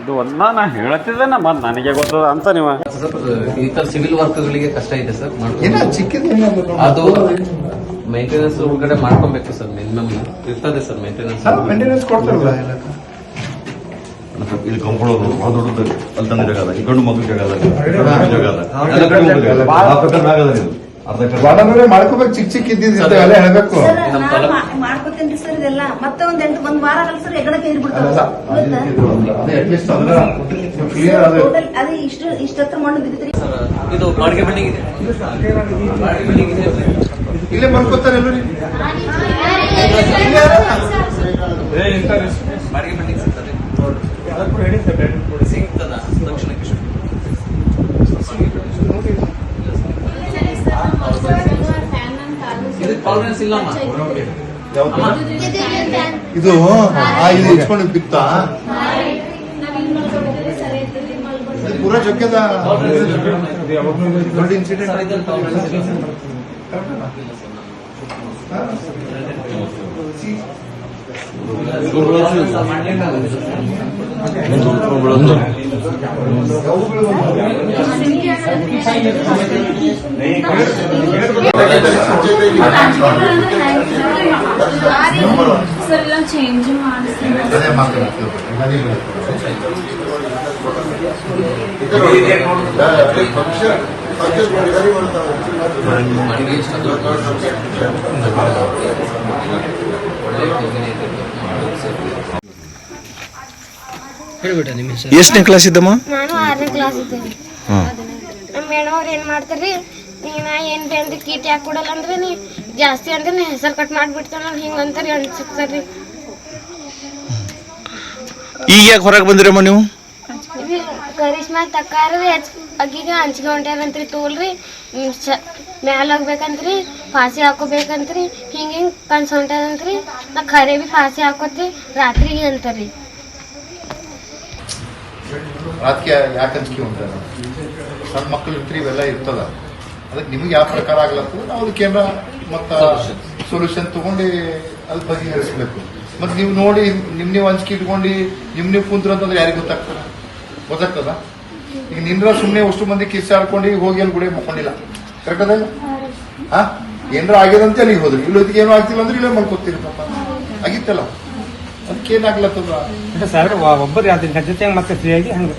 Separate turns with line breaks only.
ಇದು ಒಂದ ನಾ ಹೇಳತ್ತಿದ್ದೇನೆ ಮತ್ ನನಗೆ ಗೊತ್ತದ ಅಂತ ನೀವು.
ಸರ್ ಈ ತರ ಸಿವಿಲ್ ವರ್ಕ್ಗಳಿಗೆ ಕಷ್ಟ ಇದೆ ಸರ್ ಮಾಡ್ಕೊಂಡು ಅದು ಮೇಂಟೆನೆನ್ಸ್ ಒಳಗಡೆ ಮಾಡ್ಕೊಬೇಕು ಸರ್ ಮಿನಿಮಮ್ ಇರ್ತದೆ ಸರ್ ಮೇಂಟೆನೆನ್ಸ್
ಮೇಂಟೆನೆನ್ಸ್ ಕೊಡ್ತಾರಲ್ಲ ಎಲ್ಲ?
ಇಲ್ಲಿ ಕಂಪೌಂಡ್ ಬಹಳ ದೊಡ್ಡದು. ಅಲ್ಲಿ ತಂದ ಜಾಗ ಅದ ಈ ಗಂಡು ಮಗು ಜಾಗ ಜಾಗ ಎಲ್ಲ ಕಡೆ ಇದು. ಅರ್ಧ
ಮಾಡ್ಕೋಬೇಕು ಚಿಕ್ಕ ಚಿಕ್ಕ ಇದ್ದಿದ್ದು ಎಲ್ಲ ಹೇಳ್ಬೇಕು.
ಸರ್, ಮಾಡ್ಕೊತೀನಿ ಇದೆಲ್ಲ. ಮತ್ತೆ ಒಂದ್ ಎಂಟು ಒಂದ್ ವಾರ ಆಗಲ್ಲ ಸರ್
ಅದೇ
ಇಷ್ಟ ಇಷ್ಟು ಇಷ್ಟತ್ರ ಮಣ್ಣು ಬಿದ್ದಿದ್ರಿ
ಇದು ಬಾಡಿಗೆ ಬಿಲ್ಡಿಂಗ್ ಇದೆ. ಬಾಡಿಗೆ ಬಿಲ್ಡಿಂಗ್ ಇದೆ
ಇಲ್ಲೇ ಮಾಡ್ಕೋತಾರೆ ಎಲ್ಲರೂ.
ಬಾಡಿಗೆ ಬಿಲ್ಡಿಂಗ್ ಸಿಗ್ತದೆ ಸಿಗ್ತದ? ದಕ್ಷಿಣಕ್ಕೆ ಇದು?
ಇದು ಆ ಇದು ಇಟ್ಕೊಂಡು ಬಿತ್ತ? ಇದು ಪೂರಾ ಜೊಕ್ಕೆದ ದೊಡ್ಡ ಇನ್ಸಿಡೆಂಟ್
ಸರ್ ಇದು ಟಾಲರೆನ್ಸ್ ಇಲ್ಲ ಸರ್
ಸರ್ ಎಲ್ಲ ಚೇಂಜ್ ಮಾಡಿಸ್ತೀನಿ
ಅದೇ ಮಾತಾಡ್ತೀವಿ
ನಿಮ್ಮ ಹೆಸರು?
ಎಷ್ಟನೇ ಕ್ಲಾಸ್ ಇದ್ದಮ್ಮ?
ನಾನು ಆರನೇ ಕ್ಲಾಸ್ ಇದ್ದೇನೆ ನಮ್ಮ ಮೇಡಮ್ ಅವ್ರು ಏನು ಮಾಡ್ತಾರೆ ಈಗ ನಾ ಏನು ಅಂದ್ರೆ ಕೀಟ್ ಯಾಕೆ ಕೊಡಲ್ಲ ಅಂದ್ರೆ ನೀ ಜಾಸ್ತಿ ಅಂದ್ರೆ ನೀ ಹೆಸರು ಕಟ್ ಮಾಡಿಬಿಡ್ತಾನ ಹಿಂಗೆ ಅಂತಾರೆ ಅನ್ಸುತ್ತಾರೆ
ಈಗ ಯಾಕೆ ಹೊರಗೆ ಬಂದಿರಮ್ಮ ನೀವು?
ಕರಿಷ್ಮಾ ತಕ್ಕಾರ್ರಿ ಹಚ್ ಅಗ್ಗಿಗೆ ಹಂಚ್ಗೆ ಹೊಂಟ್ಯಾರಂತ್ರಿ ತೋಲ್ರಿ ಮ್ಯಾಲ ಹೋಗ್ಬೇಕಂತ್ರಿ ಫಾಸಿ ಹಾಕೋಬೇಕಂತ್ರಿ. ಹಿಂಗೆ ಹಿಂಗೆ ಕನ್ಸು ಹೊಂಟ್ಯಾದಂತ್ರಿ. ನಾ ಖರೆ ಭೀ ಫಾಸಿ ಹಾಕೋತಿ ರಾತ್ರಿಗೆ ಅಂತಾರ್ರಿ
ಯಾಕೆ ಅಂಜಿಕೆ ಉಂಟದ ಸಣ್ಣ ಮಕ್ಕಳು ಇರ್ತೀರಿ ಇವೆಲ್ಲ ಇರ್ತದ. ಅದಕ್ಕೆ ನಿಮ್ಗೆ ಯಾವ ಪ್ರಕಾರ ಆಗ್ಲತ್ತದ ನಾವು ಅದಕ್ಕೆ ಏನಾರ ಮತ್ತ ಸೊಲ್ಯೂಷನ್ ತಗೊಂಡು ಅದು ಬಗೆಹರಿಸ್ಬೇಕು. ಮತ್ತೆ ನೀವು ನೋಡಿ ನಿಮ್ ನೀವು ಹಂಚಿಕೆ ಇಟ್ಕೊಂಡು ನಿಮ್ ನೀವು ಕುಂತ್ರ ಅಂತಂದ್ರೆ ಯಾರಿಗೆ ಗೊತ್ತಾಗ್ತದ? ಗೊತ್ತಾಗ್ತದ? ಈಗ ನಿಂದ್ರ ಸುಮ್ಮನೆ ಅಷ್ಟು ಮಂದಿ ಕಿಸ್ಸಾಡ್ಕೊಂಡು ಈಗ ಹೋಗಿ ಅಲ್ಲಿ ಗುಡಿ ಮಕ್ಕೊಂಡಿಲ್ಲ. ಕರೆಕ್ಟ್ ಅದ ಹಾ ಏನಾರ ಆಗ್ಯದಂತೆ ಅಲ್ಲಿಗೆ ಹೋದ್ರಿ. ಇಲ್ಲೋದಿಗೆ ಏನೂ ಆಗ್ತಿಲ್ಲ ಅಂದ್ರೆ ಇಲ್ಲೇ ಮಲ್ಕೋತೀರಿ ಪಾಪ. ಆಗಿತ್ತಲ್ಲ? ಅದಕ್ಕೆ ಏನಾಗ್ಲತ್ತದ
ಸರ್, ಒಬ್ಬರು ಯಾವ್ದು ಜೊತೆ ಮತ್ತೆ ಆಗಿ? ಹಂಗೆ.